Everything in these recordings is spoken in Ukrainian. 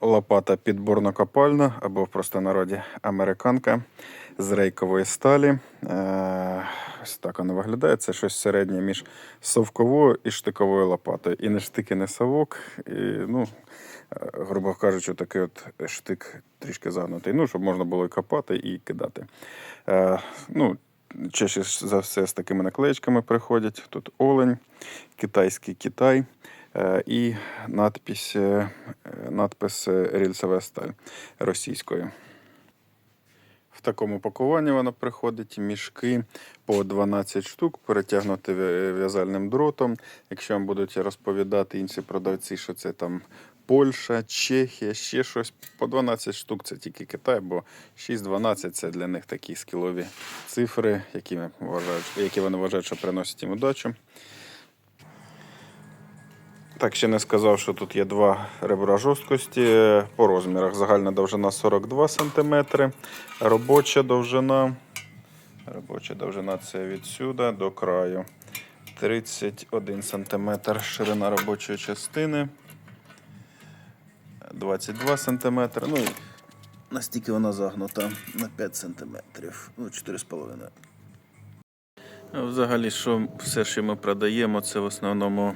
лопата підборно-копальна або в простонароді американка з рейкової сталі. Е, Ось так вона виглядає. Це щось середнє між совковою і штиковою лопатою. І не штик, і не совок. І, ну, е, грубо кажучи, такий от штик трішки загнутий. Ну, щоб можна було і копати, і кидати. Е, ну, Чаще за все з такими наклеєчками приходять. Тут олень, китайський Китай і надпись, е, надпис е, рільцева сталь російською. В такому пакуванні воно приходить мішки по 12 штук, перетягнути в'язальним дротом. Якщо вам будуть розповідати інші продавці, що це там Польща, Чехія, ще щось, по 12 штук це тільки Китай, бо 6-12 це для них такі скілові цифри, які вони вважають, що приносять їм удачу. Так, ще не сказав, що тут є два ребра жорсткості по розмірах. Загальна довжина 42 см, робоча довжина. Робоча довжина це відсюди до краю. 31 см ширина робочої частини. 22 см. Ну і настільки вона загнута на 5 см. Ну, 4,5 А Взагалі, що все, що ми продаємо, це в основному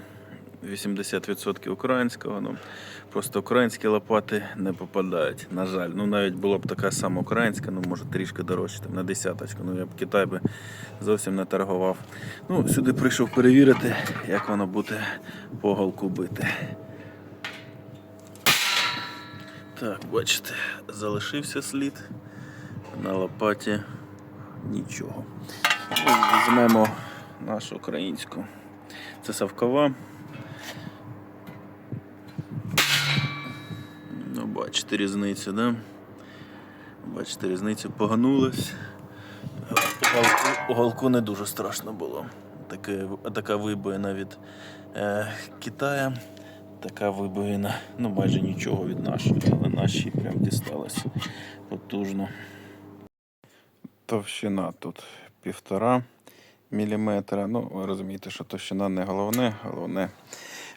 80% українського. Ну, просто українські лопати не попадають. На жаль. Ну навіть була б така сама українська, ну може трішки дорожче, там, на десяточку. Ну я б Китай би зовсім не торгував. Ну, сюди прийшов перевірити, як воно буде по голку бити. Так, бачите, залишився слід на лопаті нічого. Ну, Візьмемо нашу українську. Це совкова. Ну, бачите різницю, да? Бачите різницю, погнулась. Уголку, не дуже страшно було. Таке, така вибоїна від е, Китая, така вибоїна, ну майже нічого від нашої, але нашій прям дісталось потужно. Товщина тут півтора міліметра. Ну, ви розумієте, що товщина не головне, головне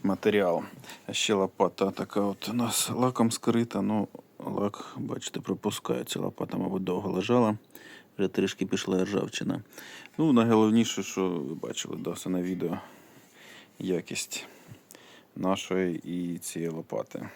матеріал. А ще лопата така от у нас лаком скрита. Ну, лак, бачите, пропускається. Лопата, мабуть, довго лежала. Вже трішки пішла ржавчина. Ну, найголовніше, що ви бачили досі на відео якість нашої і цієї лопати.